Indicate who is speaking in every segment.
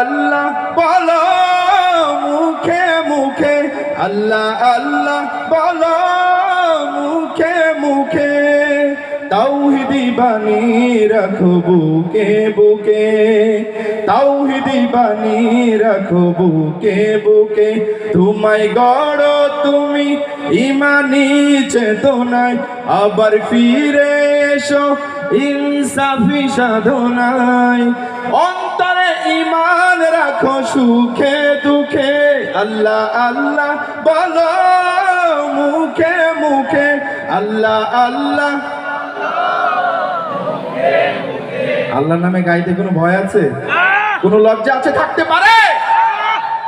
Speaker 1: আল্লাহ বলো মুখে মুখে, আল্লাহ আল্লাহ বলো মুখে মুখে। তাওহিদি বাণী রাখো বুকে বুকে, তাওহিদি বাণী রাখো বুকে বুকে। তোমায় গড় তুমি ইমানি চেতনায়, আবার ফিরে এসো ইনসাফি সাধনায়। অন্তরে ইমান রাখো সুখে দুঃখে। আল্লাহ আল্লাহ বলো মুখে মুখে। আল্লাহ আল্লাহ। আল্লাহর নামে গাইতে কোনো ভয় আছে? কোনো লজ্জা আছে? থাকতে পারে।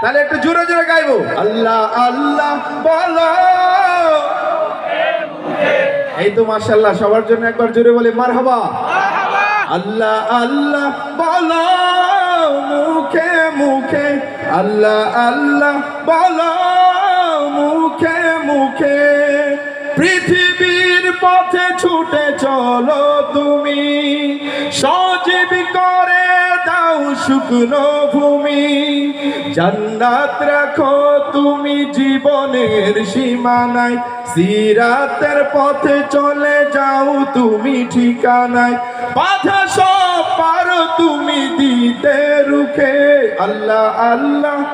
Speaker 1: তাহলে একটু জোরে জোরে গাইবো। আল্লাহ আল্লাহ বলো এই তো মার্শাল্লাহ সবার জন্য একবার জোরে বলে মার হবা আল্লাহ আল্লাহ বলো মুখে মুখে। আল্লাহ আল্লাহ বলো মুখে মুখে। পৃথিবীর পথে ছুটে চলো তুমি। সজীব করে দাও শুকনো ভূমি। জান্নাত রাখো তুমি জীবনের সীমানায়। সিরাতের পথে চলে যাও তুমি ঠিকানায়। বাধা সব পারো তুমি দিতে রুখে। আল্লাহ আল্লাহ।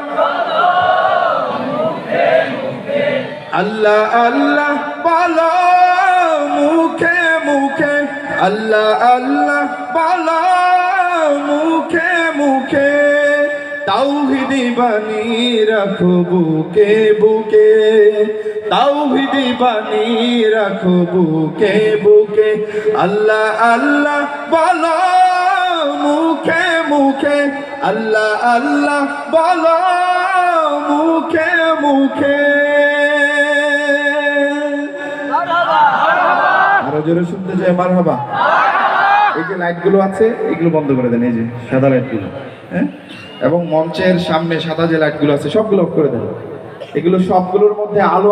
Speaker 1: আল্লাহ আল্লাহ। বলো মুখে মুখে। আল্লাহ আল্লাহ। বলো মুখে মুখে। তাওহিদি বাণী রাখো বুকে বুকে। তাওহিদি বাণী রাখো বুকে বুকে। আল্লাহ আল্লাহ বলো মুখে মুখে। আল্লাহ আল্লাহ বলো মুখে মুখে। আরও জোরে শুনতে চাই মার হবা এই যে লাইটগুলো আছে, এগুলো বন্ধ করে দেন, এই যে সাদা লাইটগুলো হ্যাঁ? এবং মঞ্চের সামনে সাদা যে লাইটগুলো আছে, সবগুলো অফ করে দেন। এগুলো সবগুলোর মধ্যে আলো